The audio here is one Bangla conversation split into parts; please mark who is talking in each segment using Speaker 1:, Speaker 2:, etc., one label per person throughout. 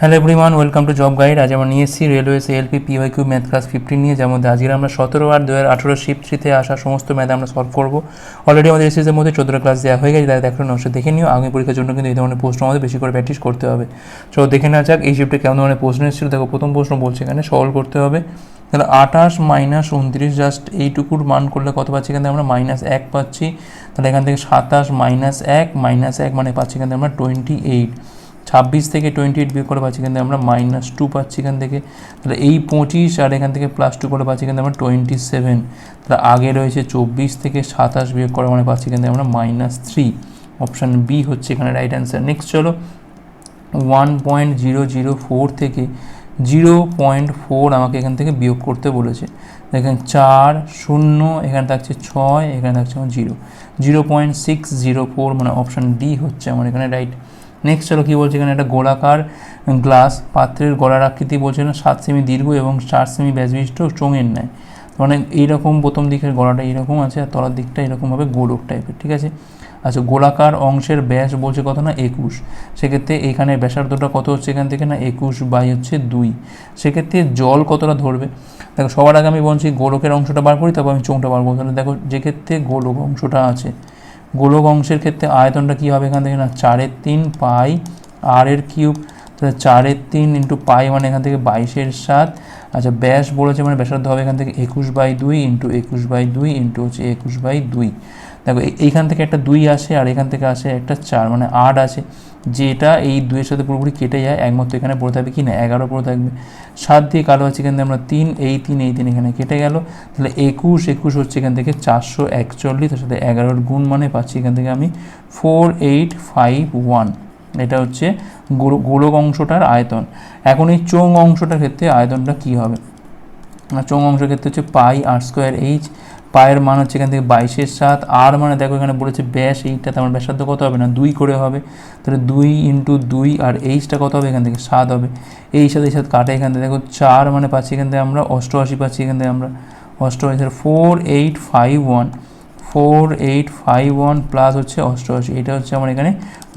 Speaker 1: Hello everyone welcome to job guide আজ আমরা নিয়ে এসেছি railway LP PY Q math class fifteen নিয়ে মধ্যে আজকে আমরা সতেরো আর দু হাজার আঠেরো শিফট থ্রিতে আসা সমস্ত ম্যাথ আমরা সলভ করব। অলরেডি আমাদের এসএসের মধ্যে চোদ্দোটা ক্লাস দেওয়া হয়ে গেছে তাই দেখো নকশা দেখে নিও। আগামী পরীক্ষার জন্য কিন্তু এই ধরনের প্রশ্ন আমাদের বেশি করে প্র্যাকটিস করতে হবে। সো দেখে নেওয়া যাক, এই শিফটে কেমন ধরনের প্রশ্ন এসেছিল। দেখো, প্রথম প্রশ্ন বলছে এখানে সলভ করতে হবে। তাহলে আঠাশ মাইনাস উনত্রিশ জাস্ট এইটুকুর মান করলে কত পাচ্ছি এখান থেকে আমরা? মাইনাস এক পাচ্ছি। তাহলে এখান থেকে সাতাশ মাইনাস এক মাইনাস এক মানে পাচ্ছি এখান থেকে আমরা টোয়েন্টি এইট ছাব্বিশ থেকে টোয়েন্টি এইট বিয়োগ করে পাচ্ছি থেকে আমরা মাইনাস টু পাচ্ছি এখান থেকে। তাহলে এই পঁচিশ আর এখান থেকে প্লাস টু করে পাচ্ছি থেকে আমরা টোয়েন্টি সেভেন তাহলে আগে রয়েছে চব্বিশ থেকে সাতাশ বিয়োগ করা মানে পাচ্ছি থেকে আমরা মাইনাস থ্রি অপশান বি হচ্ছে এখানে রাইট অ্যান্সার নেক্সট চলো one point zero zero four থেকে জিরো পয়েন্ট ফোর আমাকে এখান থেকে বিয়োগ করতে বলেছে। দেখেন চার, শূন্য, এখানে থাকছে ছয়, এখানে থাকছে আমার zero zero point six zero four মানে অপশান ডি হচ্ছে আমার এখানে রাইট নেক্সট চলো কী বলছে এখানে? একটা গোলাকার গ্লাস পাত্রের গলার আকৃতি বলছে না, সাত সেমি দীর্ঘ এবং চার সেমি ব্যাসবিষ্ট চোঙের নেয় মানে এইরকম প্রথম দিকের গলাটা এইরকম আছে আর তলার দিকটা এরকমভাবে গোলক টাইপের ঠিক আছে? আচ্ছা গোলাকার অংশের ব্যাস বলছে কত না? একুশ। সেক্ষেত্রে এখানে ব্যাসার্ধটা কত হচ্ছে এখান থেকে না? একুশ বাই হচ্ছে দুই। সেক্ষেত্রে জল কতটা ধরবে? দেখো, সবার আগে আমি বলছি গোলকের অংশটা বার করি, তারপর আমি চোঙটা বার করব। তাহলে দেখো, যেক্ষেত্রে গোলক অংশটা আছে গোলক অংশের ক্ষেত্রে আয়তনটা কী হবে এখান থেকে? না, চারের তিন পাই আর এর কিউব। চারের তিন ইন্টু পাই মানে এখান থেকে বাইশের সাত। আচ্ছা ব্যাস বলেছে মানে ব্যাসার্ধ হবে এখান থেকে একুশ বাই দুই ইন্টু একুশ বাই দুই ইন্টু হচ্ছে একুশ বাই দুই। দেখো এই- এইখান থেকে একটা দুই আসে আর এখান থেকে আসে একটা চার মানে আট আছে যেটা এই দুইয়ের সাথে পুরোপুরি কেটে যায়, একমাত্র এখানে পড়ে থাকবে কি না? এগারো পড়ে থাকবে। সাত দিয়ে কালো আছে এখান থেকে আমরা তিন, এই তিন এই তিন এখানে কেটে গেল। তাহলে একুশ একুশ হচ্ছে এখান থেকে চারশো একচল্লিশ, তার সাথে এগারোর গুণ মানে পাচ্ছি এখান থেকে আমি ফোর, এইট, ফাইভ, ওয়ান। এটা হচ্ছে গোল- গোলক অংশটার আয়তন। এখন এই চোঙ অংশটার ক্ষেত্রে আয়তনটা কী হবে? আর অংশের ক্ষেত্রে হচ্ছে পাই আর স্কোয়ার এইচ। পায়ের মান হচ্ছে এখান থেকে বাইশের সাত, আর মানে দেখো এখানে বলেছে ব্যাস এইটা তো আমার ব্যাসার্ধ কত হবে না? দুই করে হবে। তাহলে দুই ইন্টু দুই আর এইচটা কত হবে? এখান থেকে সাত হবে। এই সাথে এই সাথে কাটে এখান থেকে। দেখো চার মানে পাচ্ছি এখান থেকে আমরা, অষ্টআশি পাচ্ছি এখান থেকে আমরা। অষ্টআশি four eight five one four eight five one plus হচ্ছে অষ্টআশি। এটা হচ্ছে আমার এখানে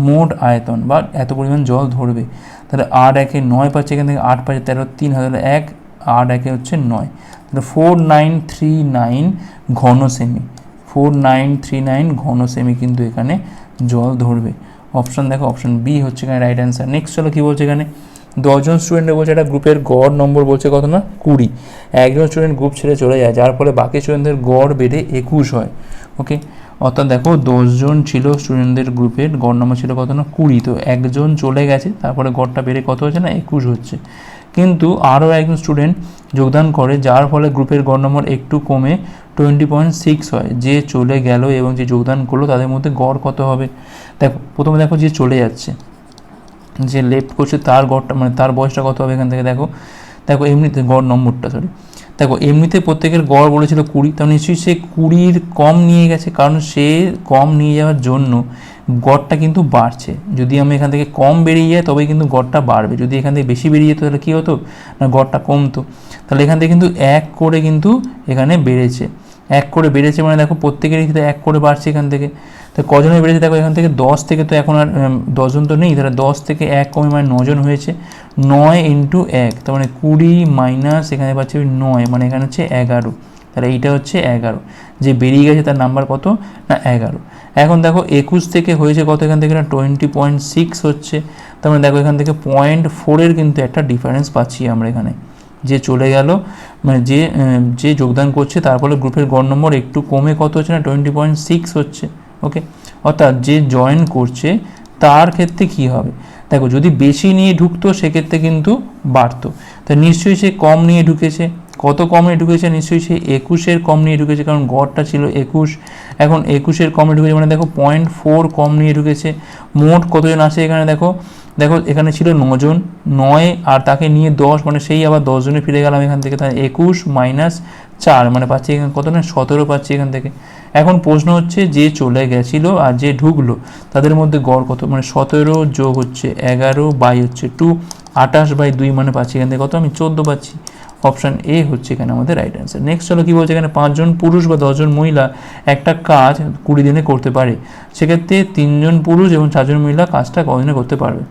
Speaker 1: মোট আয়তন, বা এত পরিমাণ জল ধরবে। তাহলে আট একে নয় পাচ্ছে এখান থেকে, আট পাচ্ছে তেরো, তিন হাজার এক, আট একে হচ্ছে নয়। ফোর নাইন থ্রি নাইন ঘন সেমি ফোর নাইন থ্রি নাইন ঘন সেমি কিন্তু এখানে জল ধরবে। অপশান দেখো অপশান বি হচ্ছে এখানে রাইট অ্যান্সার নেক্সট চলো কী বলছে এখানে? দশজন স্টুডেন্টের বলছে একটা গ্রুপের গড় নম্বর বলছে কত না? কুড়ি। একজন স্টুডেন্ট গ্রুপ ছেড়ে চলে যায়, যার ফলে বাকি স্টুডেন্টদের গড় বেড়ে একুশ হয়। ওকে অর্থাৎ দেখো, দশজন ছিল স্টুডেন্টদের গ্রুপের গড় নম্বর ছিল কত না? কুড়ি। তো একজন চলে গেছে, তারপরে গড়টা বেড়ে কত হচ্ছে না? একুশ হচ্ছে। কিন্তু আরও একজন স্টুডেন্ট যোগদান করে, যার ফলে গ্রুপের গড় নম্বর একটু কমে টোয়েন্টি পয়েন্ট সিক্স হয়। যে চলে গেল এবং যে যোগদান করল, তাদের মধ্যে গড় কত হবে? দেখো, প্রথমে দেখো যে চলে যাচ্ছে। যে লেফট করছে, তার গড়টা মানে তার বয়সটা কত হবে এখান থেকে দেখো। দেখো, এমনিতে গড় নম্বরটা সরি দেখো, এমনিতে প্রত্যেকের গড় বলেছিল কুড়ি তাহলে নিশ্চয়ই সে কুড়ির কম নিয়ে গেছে, কারণ সে কম নিয়ে যাওয়ার জন্য গড়টা কিন্তু বাড়ছে। যদি আমি এখান থেকে কম বেরিয়ে যাই, তবেই কিন্তু গড়টা বাড়বে। যদি এখান থেকে বেশি বেরিয়ে যেত, তাহলে কী হতো? না, গড়টা কমতো। তাহলে এখান থেকে কিন্তু এক করে কিন্তু এখানে বেড়েছে। এক করে বেড়েছে মানে দেখো, প্রত্যেকেরই কিন্তু এক করে বাড়ছে এখান থেকে। তো কজনের বেড়েছে? দেখো, এখান থেকে দশ থেকে তো এখন আর দশজন তো নেই। তাহলে দশ থেকে এক কমে মানে নজন হয়েছে। নয় ইন্টু এক, তার মানে কুড়ি মাইনাস এখানে পাচ্ছে ওই নয় মানে এখানে হচ্ছে এগারো। তাহলে এইটা হচ্ছে এগারো। যে বেরিয়ে গেছে তার নাম্বার কত? না, এগারো। এখন দেখো একুশ থেকে হয়েছে কত? এখান থেকে না টোয়েন্টি পয়েন্ট সিক্স হচ্ছে। তার মানে দেখো এখান থেকে পয়েন্ট ফোরের কিন্তু একটা ডিফারেন্স পাচ্ছি আমরা এখানে। যে চলে গেল মানে যে যে যোগদান করছে, তার ফলে গ্রুপের গড় নম্বর একটু কমে কত হচ্ছে না? টোয়েন্টি পয়েন্ট সিক্স হচ্ছে ওকে অর্থাৎ যে জয়েন করছে, তার ক্ষেত্রে কি হবে? দেখো যদি বেশি নিয়ে ঢুকতো, সেক্ষেত্রে কিন্তু বাড়তো। তা নিশ্চয়ই সে কম নিয়ে ঢুকেছে। কত কম নিয়ে ঢুকেছে নিশ্চয়ই সে একুশের কম নিয়ে ঢুকেছে কারণ গড়টা ছিল একুশ। এখন একুশের কমে ঢুকেছে মানে দেখো পয়েন্ট ফোর কম নিয়ে ঢুকেছে মোট কতজন আছে এখানে দেখো? দেখো এখানে ছিল নজন, নয় আর তাকে নিয়ে দশ মানে সেই আবার দশজনে ফিরে গেলাম এখান থেকে, তাহলে একুশ মাইনাস চার মানে পাচ্ছি এখানে কত না? সতেরো পাচ্ছি এখান থেকে। এখন প্রশ্ন হচ্ছে যে চলে গেছিল আর যে ঢুকলো, তাদের মধ্যে গড় কত? মানে সতেরো যোগ হচ্ছে এগারো, বাই হচ্ছে টু আঠাশ বাই দুই মানে পাচ্ছি এখান থেকে কত? আমি চোদ্দ পাচ্ছি। অপশান এ হচ্ছে এখানে আমাদের রাইট অ্যান্সার নেক্সট হলো কী বলছে এখানে পাঁচজন পুরুষ বা দশজন মহিলা একটা কাজ কুড়ি দিনে করতে পারে। সেক্ষেত্রে তিনজন পুরুষ এবং চারজন মহিলা কাজটা কদিনে করতে পারবে?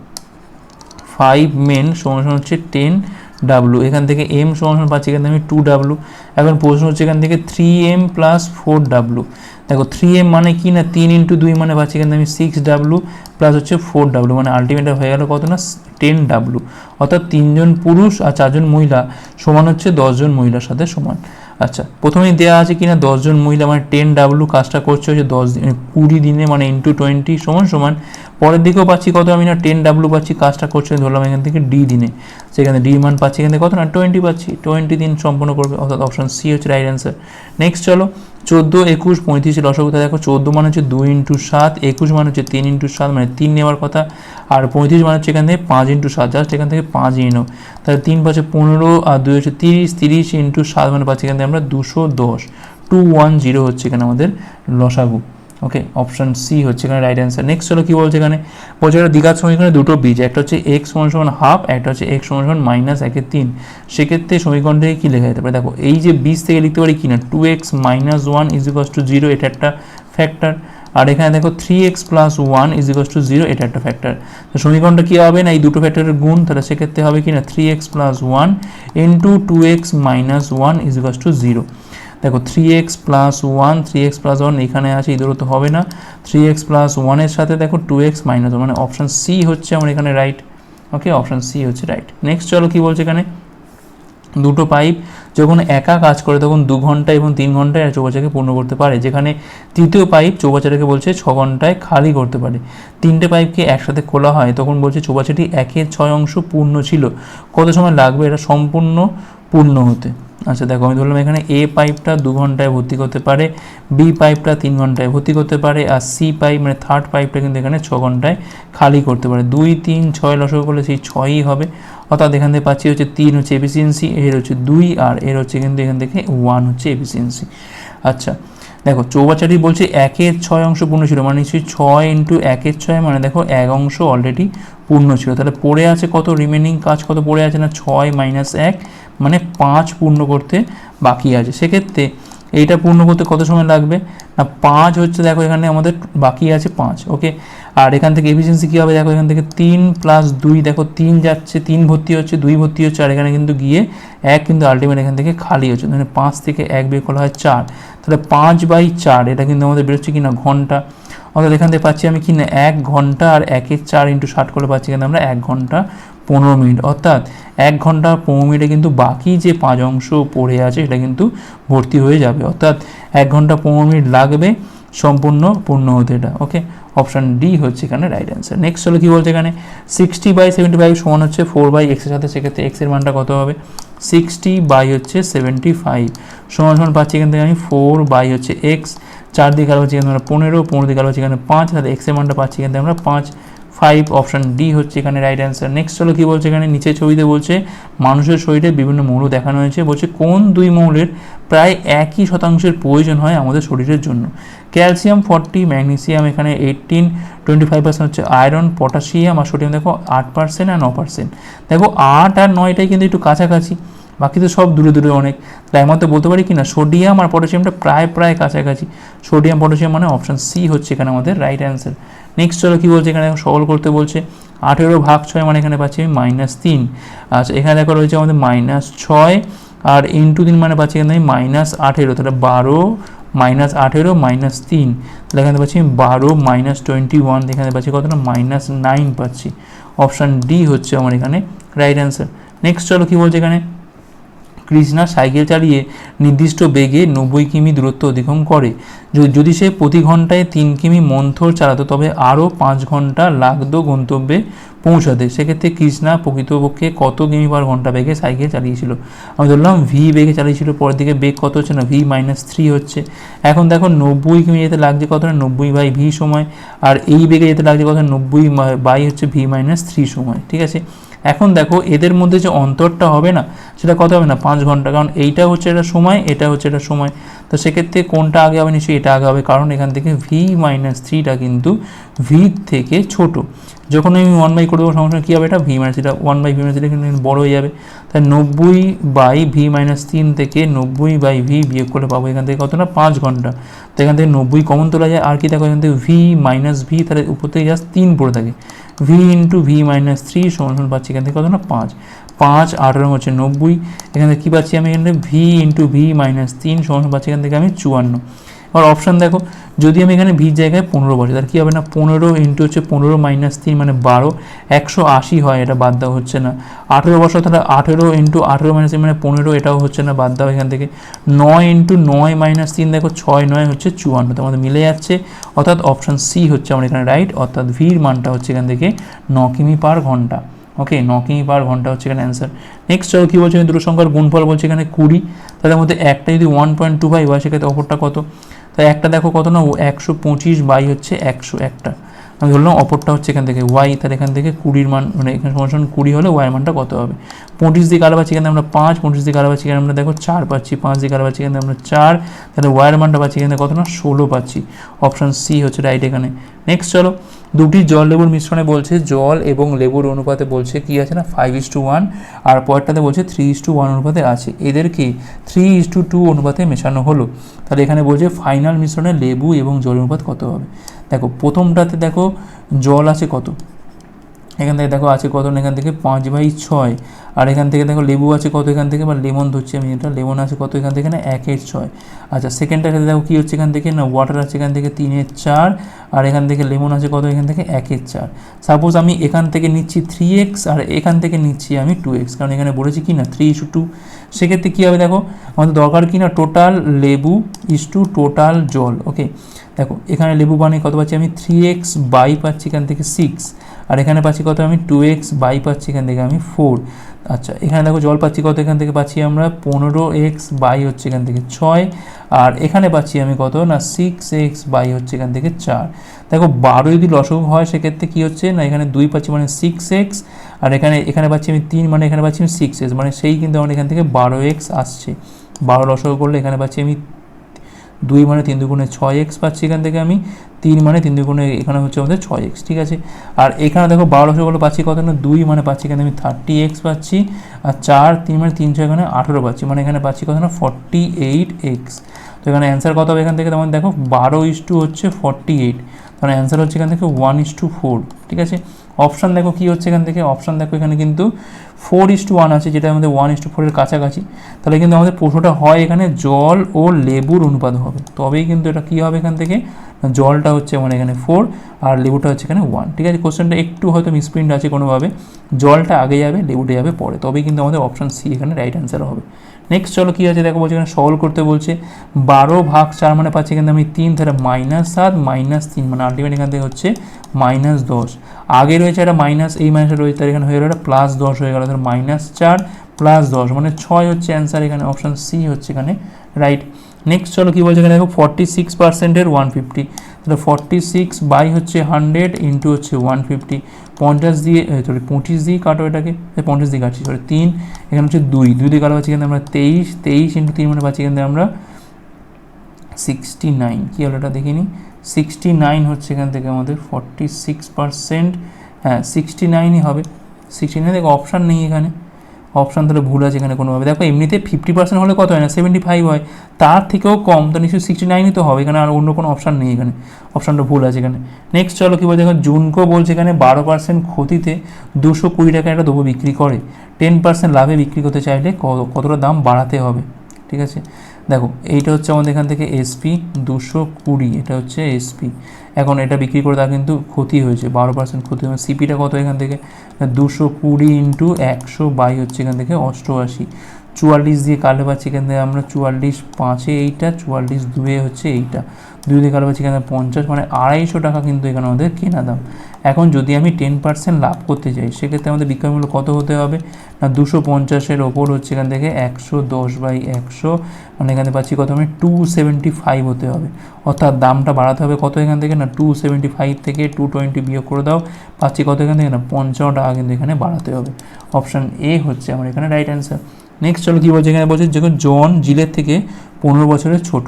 Speaker 1: ফাইভ মেন সমান হচ্ছে টেন ডাব্লু এখান থেকে এম সমান পাচ্ছি এখান থেকে আমি টু ডাব্লু এখন প্রশ্ন হচ্ছে এখান থেকে three M plus four W দেখো থ্রি এম মানে কি না? তিন ইন্টু দুই মানে পাচ্ছি এখান থেকে আমি সিক্স ডাব্লু প্লাস হচ্ছে ফোর ডাব্লু মানে আলটিমেট হয়ে গেল কত না? টেন ডাব্লু অর্থাৎ তিনজন পুরুষ আর চারজন মহিলা সমান হচ্ছে দশজন মহিলার সাথে সমান। আচ্ছা প্রথমেই দেওয়া আছে কিনা, দশজন মহিলা মানে টেন ডাব্লু কাজটা করছে হচ্ছে দশ দিন, কুড়ি দিনে মানে ইন্টু টোয়েন্টি সমান সমান, পরের দিকেও পাচ্ছি কত আমি না টেন ডাব্লু পাচ্ছি, কাজটা করছে, ধরলাম এখান থেকে ডি দিনে। সেখানে ডি মান পাচ্ছি, এখান থেকে কত না টোয়েন্টি পাচ্ছি টোয়েন্টি দিন সম্পন্ন করবে, অর্থাৎ অপশান সি হচ্ছে রাইট অ্যান্সার নেক্সট চলো চোদ্দ, একুশ, পঁয়ত্রিশের লসগোতা দেখো, চোদ্দ মানে হচ্ছে দুই ইন্টু সাত, একুশ মানে হচ্ছে তিন ইন্টু সাত মানে তিন নেওয়ার কথা, আর পঁয়ত্রিশ মানে হচ্ছে এখান থেকে পাঁচ ইন্টু সাত, জাস্ট এখান থেকে পাঁচ নিয়ে নাও। তাহলে তিন পাঁচে পনেরো, আর দুই হচ্ছে তিরিশ তিরিশ ইন্টু সাত মানে পাচ্ছি এখান থেকে আমরা দুশো দশ, টু ওয়ান জিরো হচ্ছে এখানে আমাদের লসাগু। ওকে অপশন সি হচ্ছে এখানে রাইট অ্যান্সার নেক্সট হলো কি বলছে এখানে? বলছে এটা দ্বিঘাত সমীকরণে দুটো বীজ, একটা হচ্ছে এক্স সমান সমান হাফ একটা হচ্ছে এক্স সমান সমান মাইনাস একের তিন। সেক্ষেত্রে সমীকরণ থেকে কী লেখা যেতে পারে? দেখো, এই যে বীজ থেকে লিখতে পারি কি না? Two X minus one is equal to zero এটা একটা ফ্যাক্টর আর এখানে দেখো three X plus one is equal to zero এটা একটা ফ্যাক্টর তো সমীকরণটা কী হবে না? এই দুটো ফ্যাক্টরের গুণ, তাহলে সেক্ষেত্রে হবে কি না? Three X plus one into two X minus one is equal to zero দেখো three X plus one three X plus one এখানে আছে, এই তো হবে না। থ্রি এক্স প্লাস ওয়ানের সাথে দেখো টু এক্স মাইনাস মানে অপশান সি হচ্ছে আমার এখানে রাইট ওকে অপশান সি হচ্ছে রাইট নেক্সট চলো কী বলছে এখানে? দুটো পাইপ যখন একা কাজ করে তখন দু ঘণ্টা এবং তিন ঘন্টায় চৌবাচাকে পূর্ণ করতে পারে। যেখানে তৃতীয় পাইপ চৌবাচাটাকে বলছে ছ ঘন্টায় খালি করতে পারে। তিনটে পাইপকে একসাথে খোলা হয়, তখন বলছে চৌবাচাটি একের ছয় অংশ পূর্ণ ছিল। কত সময় লাগবে? এটা সম্পূর্ণ পূর্ণ হতে। আচ্ছা দেখো, আমি ধরলাম এখানে এ পাইপটা দু ঘন্টায় ভর্তি করতে পারে বি পাইপটা তিন ঘন্টায় ভর্তি করতে পারে, আর সি পাইপ মানে থার্ড পাইপটা কিন্তু এখানে ছ ঘন্টায় খালি করতে পারে। দুই, তিন, ছয় লসক করলে সেই ছয়ই হবে। অর্থাৎ এখান থেকে পাচ্ছি হচ্ছে তিন হচ্ছে এফিসিয়েন্সি এর হচ্ছে দুই, আর এর হচ্ছে কিন্তু এখান থেকে ওয়ান হচ্ছে এফিসিয়েন্সি আচ্ছা দেখো চৌবাচাটি বলছে একের ছয় অংশ পূর্ণ ছিল মানে নিশ্চয়ই ছয় ইন্টু একের ছয় মানে দেখো এক অংশ অলরেডি পূর্ণ ছিল। তাহলে পড়ে আছে কত? রিমেনিং কাজ কত? পড়ে আছে না? ছয় মাইনাস এক মানে পাঁচ পূর্ণ করতে বাকি আছে। সেক্ষেত্রে এইটা পূর্ণ করতে কত সময় লাগবে? না, পাঁচ হচ্ছে দেখো এখানে আমাদের বাকি আছে পাঁচ ওকে আর এখান থেকে এফিসিয়েন্সি কী হবে? দেখো এখান থেকে তিন প্লাস দুই, দেখো তিন যাচ্ছে, তিন ভর্তি হচ্ছে, দুই ভর্তি হচ্ছে, আর এখানে কিন্তু গিয়ে এক কিন্তু আলটিমেট এখান থেকে খালি হচ্ছে। মানে পাঁচ থেকে এক বের করা হয় চার। তাহলে পাঁচ বাই চার, এটা কিন্তু আমাদের বেরোচ্ছে কি না ঘণ্টা। অর্থাৎ এখান থেকে পাচ্ছি আমি কি না এক ঘণ্টা আর একের চার ইন্টু ষাট করে পাচ্ছি কিন্তু আমরা এক ঘণ্টা পনেরো মিনিট। অর্থাৎ এক ঘণ্টা পনেরো মিনিটে কিন্তু বাকি যে পাঁচ অংশ পড়ে আছে সেটা কিন্তু ভর্তি হয়ে যাবে। অর্থাৎ এক ঘণ্টা পনেরো মিনিট লাগবে সম্পূর্ণ পূর্ণ হতে এটা। ওকে অপশান ডি হচ্ছে এখানে রাইট অ্যান্সার নেক্সট হলো কী বলছে এখানে? সিক্সটি বাই সেভেন্টি ফাইভ সমান হচ্ছে ফোর বাই এক্সের সাথে সেক্ষেত্রে এক্সের মানটা কত হবে? সিক্সটি বাই হচ্ছে সেভেন্টি ফাইভ সমান সমান পাচ্ছি এখান থেকে আমি ফোর বাই হচ্ছে এক্স চার দিকে আলো হচ্ছে এখানে আমরা পনেরো পনেরো দিকে আলো হচ্ছে এখানে পাঁচ তাহলে এক্সের মানটা পাচ্ছি এখান আমরা পাঁচ ফাইভ অপশান ডি হচ্ছে এখানে রাইট অ্যান্সার নেক্সট হলো কী বলছে এখানে? নিচে ছবিতে বলছে, মানুষের শরীরে বিভিন্ন মৌল দেখানো হয়েছে, বলছে কোন দুই মৌলের প্রায় একই শতাংশের প্রয়োজন হয় আমাদের শরীরের জন্য? ক্যালসিয়াম ফর্টি ম্যাগনেসিয়াম এখানে এইটিন টোয়েন্টি ফাইভ পার্সেন্ট হচ্ছে আয়রন পটাশিয়াম আর সোডিয়াম দেখো আট পার্সেন্ট আর ন পার্সেন্ট দেখো আট আর নয়টাই কিন্তু একটু কাছাকাছি। বাকি তো সব দূরে দূরে অনেক। তাই একমাত্র বলতে পারি কি না সোডিয়াম আর পটাশিয়ামটা প্রায় প্রায় কাছাকাছি। সোডিয়াম পটাশিয়াম মানে অপশান সি হচ্ছে এখানে আমাদের রাইট অ্যান্সার নেক্সট চলো কী বলছে এখানে? সরল করতে বলছে, আঠেরো ভাগ ছয় মানে এখানে পাচ্ছি আমি মাইনাস তিন। আচ্ছা এখানে দেখো রয়েছে আমাদের মাইনাস ছয় আর ইন্টু তিন মানে পাচ্ছি এখানে মাইনাস আঠেরো। তাহলে বারো মাইনাস আঠেরো মাইনাস তিন। তাহলে এখানে পাচ্ছি আমি বারো মাইনাস টোয়েন্টি ওয়ান এখানে পাচ্ছি কত না মাইনাস নাইন পাচ্ছি। অপশান ডি হচ্ছে আমার এখানে রাইট অ্যান্সার নেক্সট চলো কী বলছে এখানে? কৃষ্ণা সাইকেল চালিয়ে নির্দিষ্ট বেগে নব্বই কিমি দূরত্ব অতিক্রম করে। যদি সে প্রতি ঘন্টায় তিন কিমি মন্থর চালাতো, তবে আরও পাঁচ ঘণ্টা লাগতো গন্তব্যে পৌঁছাতে। সেক্ষেত্রে কৃষ্ণা প্রকৃতপক্ষে কত কিমি পার ঘণ্টা বেগে সাইকেল চালিয়েছিল? আমি ধরলাম ভি বেগে চালিয়েছিল, পরের দিকে বেগ কত হচ্ছে না? ভি মাইনাস থ্রি হচ্ছে। এখন দেখো নব্বই কিমি যেতে লাগছে কত না? নব্বই বাই ভি সময়। আর এই বেগে যেতে লাগছে কত নব্বই বাই হচ্ছে ভি মাইনাস থ্রি সময়। ঠিক আছে? এখন দেখো, এদের মধ্যে যে অন্তরটা হবে না, সেটা কত হবে না? পাঁচ ঘণ্টা। কারণ এইটা হচ্ছে এটা সময়, এটা হচ্ছে এটা সময়। তো সেক্ষেত্রে কোনটা আগে হবে? নিশ্চয়ই এটা আগে হবে। কারণ এখান থেকে ভি মাইনাস থ্রিটা কিন্তু ভি থেকে ছোট। যখন আমি ওয়ান বাই করে দেবো সমস্যা কী হবে? এটা ভি মাইনাস থ্রিটা ওয়ান বাই ভি মাইনাস থ্রিটা কিন্তু বড় হয়ে যাবে। তাই নব্বই বাই ভি মাইনাস তিন থেকে নব্বই বাই ভি বিয়োগ করে পাবো এখান থেকে কত না? পাঁচ ঘণ্টা। তো এখান থেকে নব্বই কমন তোলা যায়। আর কি দেখো, এখান থেকে ভি মাইনাস ভি তাহলে উপর থেকে জাস্ট তিন পড়ে থাকে। V into V minus three সমান সমান পাচ্ছি এখান থেকে কত না? পাঁচ। পাঁচ আট আঠারো হচ্ছে নব্বই। এখান থেকে কী পাচ্ছি আমি এখানে ভি ইন্টু ভি মাইনাস তিন সমান সমান পাচ্ছি এখান থেকে আমি চুয়ান্ন। এবার অপশান দেখো, যদি আমি এখানে ভির জায়গায় পনেরো বসে, তাহলে কী হবে না? পনেরো ইন্টু হচ্ছে পনেরো মাইনাস তিন মানে বারো, একশো আশি হয়, এটা বাদ দেওয়া হচ্ছে না। আঠেরো বছর তাহলে আঠেরো ইন্টু আঠেরো মাইনাস তিন মানে পনেরো, এটাও হচ্ছে না, বাদ দেওয়া এখান থেকে। নয় ইন্টু নয় মাইনাস তিন দেখো, ছয় নয় হচ্ছে চুয়ান্ন, তো আমাদের মিলে যাচ্ছে। অর্থাৎ অপশান সি হচ্ছে আমার এখানে রাইট অর্থাৎ ভির মানটা হচ্ছে এখান থেকে ন কিমি পার ঘণ্টা। ওকে ন কিমি পার ঘণ্টা হচ্ছে এখানে অ্যান্সার নেক্সট চলো, কী বলছে? দুটো সংখ্যার গুণফল বলছে এখানে কুড়ি। তাদের মধ্যে একটা যদি ওয়ান পয়েন্ট টু ফাইভ হয় সেক্ষেত্রে অপরটা কত? তাই একটা দেখো কত না একশো পঁচিশ বাই হচ্ছে একশো একটা। আমি ধরলাম অপরটা হচ্ছে এখান থেকে ওয়াই তার এখান থেকে কুড়ির মান মানে এখানে সমান কুড়ি হলে ওয়াই মানটা কত হবে? পঁচিশ দিকে আলো পাচ্ছি এখানে আমরা পাঁচ, পঁচিশ দিকে আলো পাচ্ছি এখানে আমরা দেখো চার পাচ্ছি, পাঁচ দিকে আলো পাচ্ছি এখানে আমরা চার, তাহলে ওয়াইয়ের মানটা পাচ্ছি এখানে কত না? ষোলো পাচ্ছি। অপশান সি হচ্ছে রাইট এখানে। নেক্সট চলো, দুটি জল লেবুর মিশ্রণে বলছে জল এবং লেবুর অনুপাতে বলছে কি আছে না? ফাইভ ইস টু ওয়ান আর পরেরটাতে বলছে থ্রি ইস টু ওয়ান অনুপাতে আছে। এদেরকে থ্রি ইস টু টু অনুপাতে মেশানো হলো। তাহলে এখানে বলছে ফাইনাল মিশ্রণে লেবু এবং জল অনুপাত কত হবে? দেখো, প্রথমটাতে দেখো, জল আছে কত? এখান থেকে দেখো, আছে কত এখান থেকে? পাঁচ বাই ছয়। আর এখান থেকে দেখো, লেবু আছে কত এখান থেকে? বা লেমন ধরছি আমি এটা লেমন আছে কত এখান থেকে না? একের ছয়। আচ্ছা সেকেন্ডটা দেখো, কী হচ্ছে এখান থেকে? না ওয়াটার আছে এখান থেকে তিনের চার, আর এখান থেকে লেমন আছে কত এখান থেকে? একের চার। সাপোজ আমি এখান থেকে নিচ্ছি থ্রি এক্স আর এখান থেকে নিচ্ছি আমি টু এক্স কারণ এখানে বলেছি কি না? থ্রি ইস্টু টু সেক্ষেত্রে কী হবে দেখো? আমাদের দরকার কি না? টোটাল লেবু ইস টু টোটাল জল ওকে দেখো, এখানে লেবু বানিয়ে কত পাচ্ছি আমি? থ্রি এক্স বাই পাচ্ছি এখান থেকে সিক্স আর এখানে পাচ্ছি কত আমি? টু এক্স বাই পাচ্ছি এখান থেকে আমি ফোর আচ্ছা এখানে দেখো জল পাচ্ছি কত? এখান থেকে পাচ্ছি আমরা পনেরো এক্স বাই হচ্ছে এখান থেকে ছয়, আর এখানে পাচ্ছি আমি কত? না সিক্স এক্স বাই হচ্ছে এখান থেকে চার। দেখো, বারো যদি লসক হয়, সেক্ষেত্রে কী হচ্ছে? না, এখানে দুই পাচ্ছি মানে সিক্স এক্স আর এখানে এখানে পাচ্ছি আমি তিন মানে এখানে পাচ্ছি আমি সিক্স এক্স মানে সেই কিন্তু আমার এখান থেকে বারো এক্স আসছে। বারো লসক করলে এখানে পাচ্ছি আমি দুই মানে তিন দুগুণে ছয় এক্স পাচ্ছি এখান থেকে আমি, তিন মানে তিন দুগুণে এখানে হচ্ছে আমাদের ছয় এক্স ঠিক আছে? আর এখানে দেখো বারো লসগুলো পাচ্ছি, কত না? দুই মানে পাচ্ছি এখানে আমি থার্টি এক্স পাচ্ছি, আর চার, তিন মানে তিন ছয় এখানে আঠেরো পাচ্ছি মানে এখানে পাচ্ছি কত না? ফর্টি এইট এক্স তো এখানে অ্যান্সার কত হবে এখান থেকে? তোমার দেখো, বারো ইস টু হচ্ছে ফর্টি এইট তাহলে অ্যান্সার হচ্ছে এখান থেকে ওয়ান ইস টু ফোর ঠিক আছে? অপশান দেখো কী হচ্ছে এখান থেকে? অপশান দেখো এখানে কিন্তু ফোর ইস টু ওয়ান আছে যেটা আমাদের ওয়ান ইস টু ফোরের কাছাকাছি। তাহলে কিন্তু আমাদের প্রশ্নটা হয় এখানে জল ও লেবুর অনুপাত হবে। তবেই কিন্তু এটা কী হবে এখান থেকে? জলটা হচ্ছে মানে এখানে ফোর আর লেবুটা হচ্ছে এখানে ওয়ান ঠিক আছে? কোশ্চেনটা একটু হয়তো মিসপ্রিন্ট আছে কোনোভাবে। জলটা আগে যাবে, লেবুটা যাবে পরে। তবেই কিন্তু আমাদের অপশান সি এখানে রাইট অ্যান্সার হবে। নেক্সট চলো কী আছে? দেখো বলছে এখানে সলভ করতে বলছে। বারো ভাগ চার মানে পাচ্ছি এখানে আমি তিন তাহলে মাইনাস সাত মাইনাস তিন মানে আলটিমেট এখান থেকে হচ্ছে মাইনাস দশ। আগে রয়েছে একটা মাইনাস এই মাইনাসে রয়েছে, তার এখানে হয়ে গেল একটা প্লাস দশ হয়ে গেল তাহলে মাইনাস চার প্লাস দশ মানে ছয় হচ্ছে অ্যান্সার এখানে অপশান সি হচ্ছে এখানে রাইট নেক্সট চলো কী বলছে এখানে, দেখো ফর্টি সিক্স পার্সেন্টের ওয়ান ফিফটি তাহলে ফর্টি সিক্স বাই হচ্ছে হান্ড্রেড ইন্টু হচ্ছে ওয়ান ফিফটি পঞ্চাশ দিয়ে সরি পঁচিশ দিয়ে কাটো এটাকে। পঞ্চাশ দিয়ে কাটছি সরি তিন। এখানে হচ্ছে দুই। দুই দিয়ে কাটো পাচ্ছি এখানে আমরা তেইশ। তেইশ ইন্টু তিন মানে পাচ্ছি এখানে আমরা সিক্সটি নাইন কী হলো এটা দেখিনি? সিক্সটি নাইন হচ্ছে এখান থেকে আমাদের ফর্টি সিক্স পার্সেন্ট হ্যাঁ সিক্সটি নাইনই হবে। সিক্সটি নাইন দেখো অপশান নেই এখানে। অপশান তাহলে ভুল আছে এখানে কোনোভাবে। দেখো, এমনিতে ফিফটি পার্সেন্ট হলে কত হয় না? সেভেন্টি ফাইভ হয়। তার থেকেও কম তো নিশ্চয়ই সিক্সটি নাইনই তো হবে। এখানে আর অন্য কোনো অপশান নেই এখানে। অপশানটা ভুল আছে এখানে। নেক্সট চলো কী বলছে? এখন জুনকো বলছে এখানে বারো পার্সেন্ট ক্ষতিতে দুশো কুড়ি টাকা একটা দেবো বিক্রি করে। টেন পার্সেন্ট লাভে বিক্রি করতে চাইলে কতটা দাম বাড়াতে হবে? ঠিক আছে? দেখো, এইটা হচ্ছে আমাদের এখান থেকে এসপি দুশো কুড়ি, এটা হচ্ছে এসপি এখন এটা বিক্রি করে তার কিন্তু ক্ষতি হয়েছে, বারো পার্সেন্ট ক্ষতি হয়েছে। সিপিটা কত এখান থেকে? দুশো কুড়ি ইন্টু একশো বাই হচ্ছে এখান থেকে অষ্টআশি। চুয়াল্লিশ দিয়ে কালে পাচ্ছি এখান থেকে আমরা চুয়াল্লিশ পাঁচে এইটা, চুয়াল্লিশ দুয়ে হচ্ছে এইটা। দুই কাটলে পাচ্ছি এখানে পঞ্চাশ মানে আড়াইশো টাকা কিন্তু এখানে আমাদের কেনা দাম। এখন যদি আমি টেন পার্সেন্ট লাভ করতে চাই, সেক্ষেত্রে আমাদের বিক্রয় মূল্য কত হতে হবে? না, দুশো পঞ্চাশের ওপর হচ্ছে এখান থেকে একশো দশ বাই একশো মানে এখানে পাচ্ছি কত আমি টু সেভেন্টি ফাইভ হতে হবে। অর্থাৎ দামটা বাড়াতে হবে কত এখান থেকে? না টু সেভেন্টি ফাইভ থেকে টু টোয়েন্টি বিয়োগ করে দাও, পাচ্ছি কত এখান থেকে? না, পঞ্চান্ন টাকা কিন্তু এখানে বাড়াতে হবে। অপশান এ হচ্ছে আমার এখানে রাইট অ্যান্সার নেক্সট চলো কী বলছে? এখানে বলছে যখন জন, জিলের থেকে পনেরো বছরের ছোট।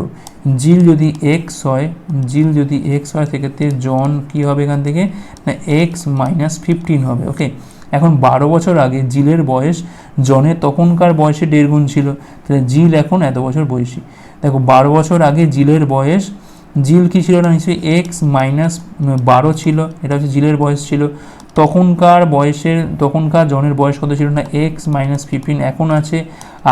Speaker 1: জিল যদি এক্স হয়, জিল যদি এক্স হয়, সেক্ষেত্রে জন কী হবে এখান থেকে? না এক্স মাইনাস ফিফটিন হবে ওকে এখন বারো বছর আগে জিলের বয়স জনের তখনকার বয়সে দেড় গুণ ছিল। তাহলে জিল এখন এত বছর বয়সী। দেখো, বারো বছর আগে জিলের বয়স জিল কী ছিল না? নিশ্চয়ই এক্স মাইনাস বারো ছিল। এটা হচ্ছে জিলের বয়স ছিল। তখনকার বয়সের, তখনকার জনের বয়স কত ছিল না? এক্স মাইনাস ফিফটিন এখন আছে।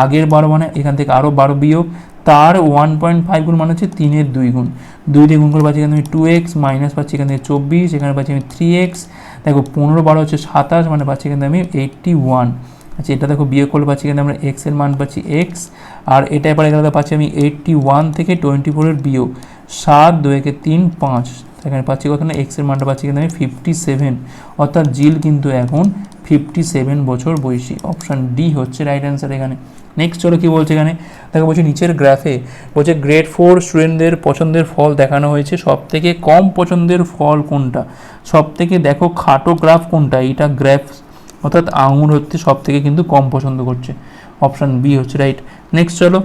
Speaker 1: আগের বারো মানে এখান থেকে আরও বারো বিয়োগ। তার ওয়ান পয়েন্ট ফাইভ গুণ মানে হচ্ছে তিনের দুই গুণ। দুই দিয়ে গুণ করে পাচ্ছি এখান থেকে টু এক্স মাইনাস পাচ্ছি এখান থেকে চব্বিশ, এখানে পাচ্ছি আমি থ্রি এক্স দেখো পনেরো, বারো হচ্ছে সাতাশ মানে পাচ্ছি এখান আমি এইটটি ওয়ান আচ্ছা এটা দেখো বিয়োগ করলে পাচ্ছি এখানে আমরা এক্সের মান পাচ্ছি এক্স আর এটা এবার এখানে পাচ্ছি আমি এইটটি ওয়ান থেকে টোয়েন্টি ফোরের বিয়োগ। সাত, দুই, একে তিন, পাঁচ। এখানে পাচ্ছি কত না? এক্সের মানটা পাচ্ছি কিন্তু আমি ফিফটি সেভেন অর্থাৎ জিল কিন্তু এখন ফিফটি সেভেন বছর বয়সী। অপশান ডি হচ্ছে রাইট অ্যান্সার এখানে। নেক্সট চলো কী বলছে এখানে? দেখো বলছে নিচের গ্রাফে বলছে গ্রেড ফোর স্টুডেন্টদের পছন্দের ফল দেখানো হয়েছে। সব থেকে কম পছন্দের ফল কোনটা? সব থেকে দেখো খাটো গ্রাফ কোনটা? এটা গ্রাফ অর্থাৎ আঙুর হচ্ছে সব থেকে কিন্তু কম পছন্দ করছে। অপশান বি হচ্ছে রাইট নেক্সট চলো।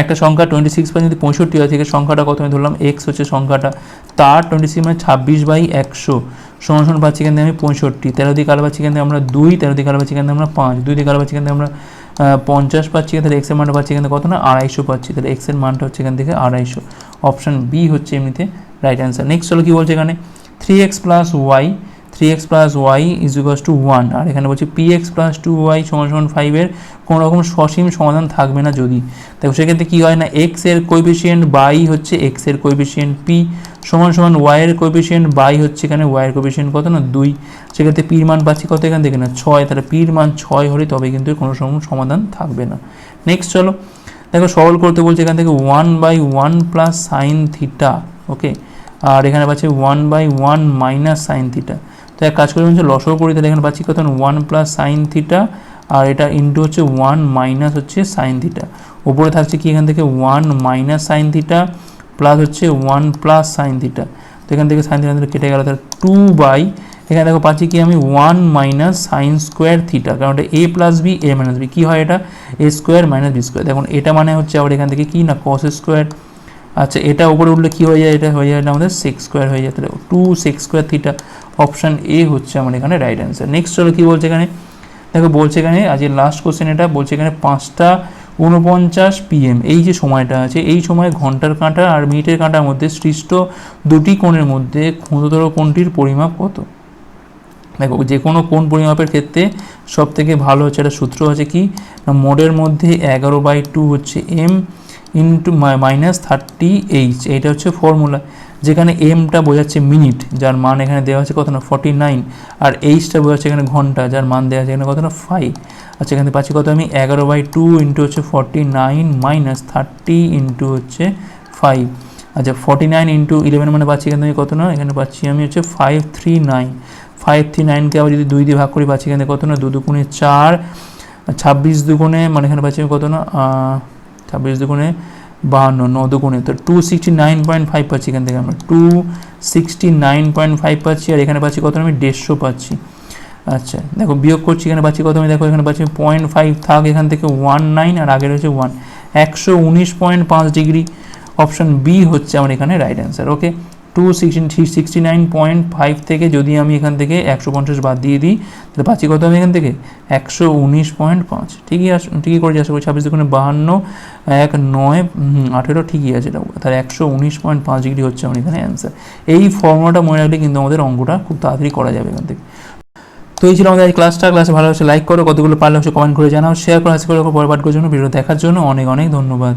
Speaker 1: একটা সংখ্যা টোয়েন্টি সিক্স বাই যদি পঁয়ষট্টি হয় থেকে সংখ্যাটা কত আমি ধরলাম এক্স হচ্ছে সংখ্যাটা। তার টোয়েন্টি সিক্স মানে ছাব্বিশ বাই একশো। সমান সমান পাচ্ছি থেকে আমি পঁয়ষট্টি। তেরো দিকে আলো পাচ্ছি থেকে আমরা দুই, তেরো দিকে আলো পাচ্ছি থেকে আমরা পাঁচ। দুই দিকে আলো পাচ্ছি থেকে আমরা পঞ্চাশ পাচ্ছি তাহলে এক্সের মানটা পাচ্ছি এখান কত না? আড়াইশো পাচ্ছি। তাহলে এক্সের মানটা হচ্ছে এখান থেকে আড়াইশো। অপশান বি হচ্ছে এমনিতে রাইট অ্যান্সার নেক্সট চলো কী বলছে এখানে? Three X plus Y three X plus Y is equals two one আর এখানে বলছে P X plus two Y সমান সমান ফাইভের কোনো রকম সসীম সমাধান থাকবে না যদি। দেখো সেক্ষেত্রে কী হয় না এক্সের কোইফিসিয়েন্ট বাই হচ্ছে এক্সের কোইফিসিয়েন্ট পি সমান সমান ওয়াই এর কোইফিসিয়েন্ট বাই হচ্ছে এখানে ওয়াই এর কোইফিসিয়েন্ট কত না, দুই। সেক্ষেত্রে পির মান পাচ্ছি কত এখান থেকে না, ছয়। তাহলে পির মান ছয় হলে তবে কিন্তু কোনো রকম সমাধান থাকবে না। নেক্সট চলো। দেখো সরল করতে বলছে এখান থেকে one by one plus sine theta okay আর এখানে পাচ্ছি one by one minus sine theta তো এক কাজ করে হচ্ছে লসও করি তাহলে এখানে পাচ্ছি কত ওয়ান প্লাস সাইন থিটা আর এটা ইন্টু হচ্ছে ওয়ান মাইনাস হচ্ছে সাইন থিটা উপরে থাকছে কি এখান থেকে? One minus sine theta plus হচ্ছে ওয়ান প্লাস সাইন থিটা তো এখান থেকে সাইন থিটা কেটে গেল তাহলে টু বাই এখানে দেখো পাচ্ছি কি আমি one minus sine square theta কারণ এটা A plus B A minus B কী হয় এটা? A square minus B square দেখুন, এটা মানে হচ্ছে আবার এখান থেকে কি না কস স্কোয়ার আচ্ছা এটা উপরে উঠলে কী হয়ে যায়? এটা হয়ে যায় আমাদের সিক্স স্কোয়ার হয়ে যায়। তাহলে two six square theta option A হচ্ছে আমার এখানে রাইট অ্যান্সার নেক্সট চলো কী বলছে এখানে? দেখো বলছে এখানে, আজকে লাস্ট কোশ্চেন এটা, বলছে এখানে পাঁচটা উনপঞ্চাশ পিএম এই যে সময়টা আছে, এই সময় ঘণ্টার কাঁটা আর মিনিটের কাঁটার মধ্যে সৃষ্ট দুটি কোণের মধ্যে ক্ষুদ্রতর কোণটির পরিমাপ কত? দেখো, যে কোনো কোণ পরিমাপের ক্ষেত্রে সব থেকে ভালো হচ্ছে একটা সূত্র আছে কি? মোডের মধ্যে এগারো বাই টু হচ্ছে M into minus thirty H এইটা হচ্ছে ফর্মুলা যেখানে এমটা বোঝাচ্ছে মিনিট, যার মান এখানে দেওয়া আছে কত না ফর্টি নাইন আর এইচটা বোঝাচ্ছে এখানে ঘণ্টা, যার মান দেওয়া আছে এখানে কত না ফাইভ আচ্ছা এখানে পাচ্ছি কত আমি? এগারো বাই টু ইন্টু হচ্ছে forty nine minus thirty into হচ্ছে ফাইভ আচ্ছা ফর্টি নাইন ইন্টু ইলেভেন মানে পাচ্ছি এখানে আমি কত না, এখানে পাচ্ছি আমি হচ্ছে five three nine five three নাইনকে আবার যদি দুই দিয়ে ভাগ করি, পাচ্ছি এখানে কত না দু দুগুণে চার ছাব্বিশ দুগুণে মানে এখানে পাচ্ছি আমি কত না ছাব্বিশ দুগুণে বাহান্ন, ন দুগুণে, তো two sixty nine point five পাচ্ছি এখান থেকে আমরা। Two sixty nine point five পাচ্ছি, আর এখানে পাচ্ছি কত আমি? দেড়শো পাচ্ছি। আচ্ছা দেখো বিয়োগ করছি, এখানে পাচ্ছি কত আমি? দেখো এখানে পাচ্ছি পয়েন্ট ফাইভ থাক এখান থেকে ওয়ান নাইন আর আগের হচ্ছে ওয়ান একশো উনিশ পয়েন্ট পাঁচ ডিগ্রি। অপশন বি হচ্ছে আমার এখানে right answer okay two sixty nine point five থেকে যদি আমি এখান থেকে একশো পঞ্চাশ বাদ দিয়ে দিই, তাহলে পাচ্ছি কত আমি এখান থেকে? একশো উনিশ পয়েন্ট পাঁচ। ঠিকই আস, ঠিকই করেছি, আশা করি ছাব্বিশ দুগুণে বাহান্ন, এক নয় আঠেরো ঠিকই আছে এটা। তাহলে একশো উনিশ পয়েন্ট পাঁচ ডিগ্রি হচ্ছে আমার এখানে অ্যান্সার এই ফর্মুলাটা মনে রাখলে কিন্তু আমাদের অঙ্কটা খুব তাড়াতাড়ি করা যাবে এখান থেকে। তো এই ছিল আমাদের ক্লাসটা ক্লাসে ভালো হচ্ছে লাইক করো, কতগুলো পারলে হচ্ছে কমেন্ট করে জানাও শেয়ার করো আজকে পরে পাঠ করার জন্য ভিডিও দেখার জন্য অনেক অনেক ধন্যবাদ।